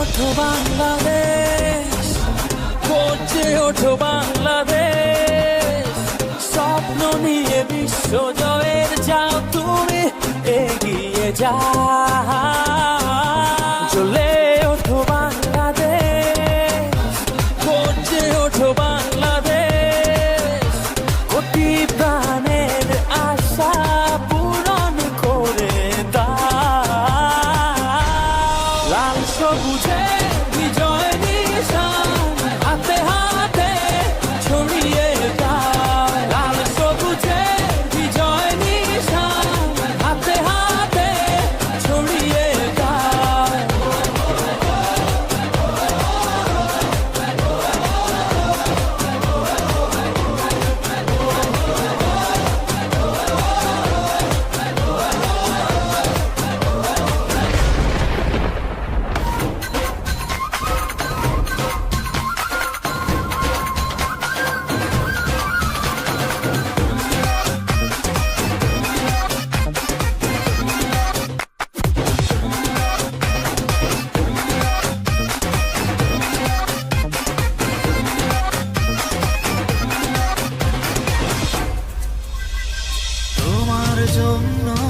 ওঠো বাংলাদেশ গর্জে ওঠো বাংলাদেশ। স্বপ্ন নিয়ে বিশ্ব জয়ের যাও তুমি এগিয়ে যাও। সবুজে বিজয় জন্য